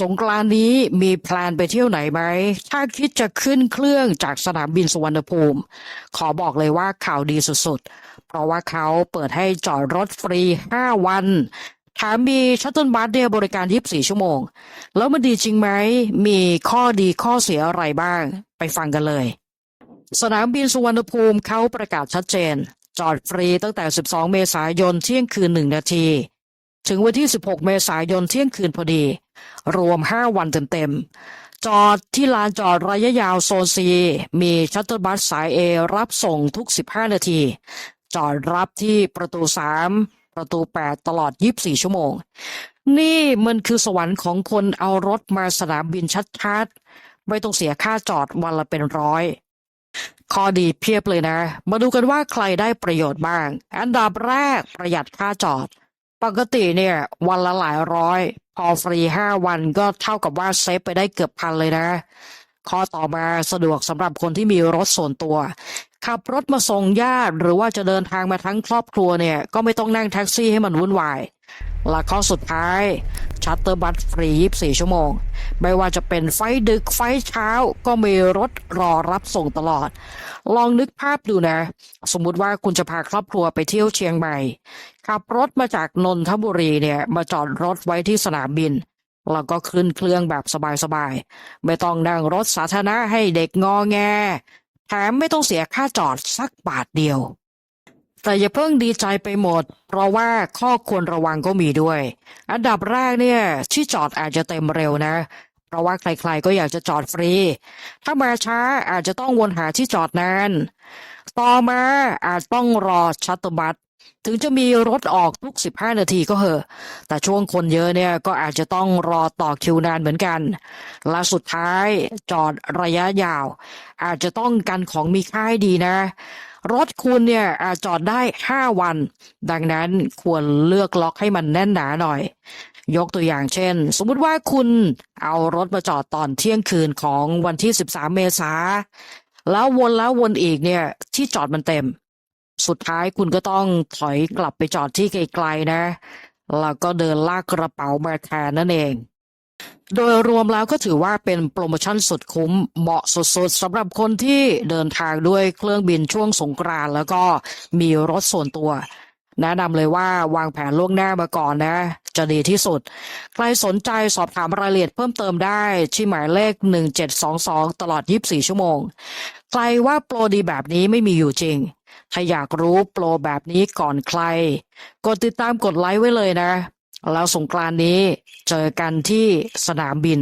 สงกรานนี้มีแพลนไปเที่ยวไหนไหม ถ้าคิดจะขึ้นเครื่องจากสนามบินสุวรรณภูมิ ขอบอกเลยว่าข่าวดีสุดๆ เพราะว่าเขาเปิดให้จอดรถฟรี 5 วันแถมมีชัตเติลบัสเนี่ยบริการ 24 ชั่วโมง แล้วมันดีจริงไหม มีข้อดีข้อเสียอะไรบ้าง ไปฟังกันเลย สนามบินสุวรรณภูมิเขาประกาศชัดเจน จอดฟรีตั้งแต่ 12 เมษายนเที่ยงคืน 1 นาที ถึงวันที่ 16 เมษายนเที่ยงคืนพอดี รวม 5 วันเต็มๆ จอดที่ลานจอดระยะยาวโซนซีมีชัตเตอร์บัสสายเอรับส่งทุก 15 นาที จอดรับที่ประตู 3 ประตู 8 ตลอด 24 ชั่วโมง นี่มันคือสวรรค์ของคนเอารถมาสนามบินชัดๆ ไม่ต้องเสียค่าจอดวันละเป็นร้อยข้อดีเพียบเลยนะ มาดูกันว่าใครได้ประโยชน์บ้าง อันดับแรกประหยัดค่าจอด ปกติเนี่ย วันละหลายร้อย พอฟรีห้าวันก็เท่ากับว่าเซฟไปได้เกือบพันเลยนะ ข้อต่อมาสะดวกสำหรับคนที่มีรถส่วนตัว ขับรถมาส่งญาติหรือว่าจะเดินทางมาทั้งครอบครัวเนี่ย ก็ไม่ต้องนั่งแท็กซี่ให้มันวุ่นวายและข้อสุดท้าย ชัตเตอร์บัสฟรี 24 ชั่วโมง ไม่ว่าจะเป็นไฟดึกไฟเช้าก็มีรถรอรับส่งตลอด ลองนึกภาพดูนะ สมมุติว่าคุณจะพาครอบครัวไปเที่ยวเชียงใหม่ขับรถมาจากนนทบุรีเนี่ยมาจอดรถไว้ที่สนามบินแล้วก็ขึ้นเครื่องแบบสบายๆ ไม่ต้องนั่งรถสาธารณะให้เด็กงอแง แถมไม่ต้องเสียค่าจอดสักบาทเดียว แต่อย่าเพิ่งดีใจไปหมด เพราะว่าข้อควรระวังก็มีด้วย อันดับแรกเนี่ยที่จอดอาจจะเต็มเร็วนะ เพราะว่าใครๆก็อยากจะจอดฟรี ถ้ามาช้าอาจจะต้องวนหาที่จอดนานต่อมาอาจต้องรอชัตเตอร์บัสถึงจะมีรถออกทุก 15 นาทีก็เหอะ แต่ช่วงคนเยอะเนี่ยก็อาจจะต้องรอต่อคิวนานเหมือนกัน และสุดท้ายจอดระยะยาว อาจจะต้องกันของมีค่าให้ดีนะ รถคุณเนี่ยอาจจอดได้ 5 วัน ดังนั้นควรเลือกล็อกให้มันแน่นหนาหน่อย ยกตัวอย่างเช่น สมมุติว่าคุณเอารถมาจอดตอนเที่ยงคืนของวันที่ 13 เมษาแล้ววนแล้ววนอีกเนี่ยที่จอดมันเต็ม สุดท้ายคุณก็ต้องถอยกลับไปจอดที่ไกลๆนะแล้วก็เดินลากกระเป๋ามาแทนนั่นเอง โดยรวมแล้วก็ถือว่าเป็นโปรโมชั่นสุดคุ้มเหมาะสุดๆสำหรับคนที่เดินทางด้วยเครื่องบินช่วงสงกรานต์แล้วก็มีรถส่วนตัว แนะนำเลยว่าวางแผนล่วงหน้ามาก่อนนะ จะดีที่สุด ใครสนใจสอบถามรายละเอียดเพิ่มเติมได้ที่หมายเลข 1722 ตลอด 24 ชั่วโมง ใครว่าโปรดีแบบนี้ไม่มีอยู่จริงถ้าอยากรู้โปรแบบนี้ก่อนใคร กดติดตามกดไลค์ไว้เลยนะ แล้วสงกรานต์นี้เจอกันที่สนามบิน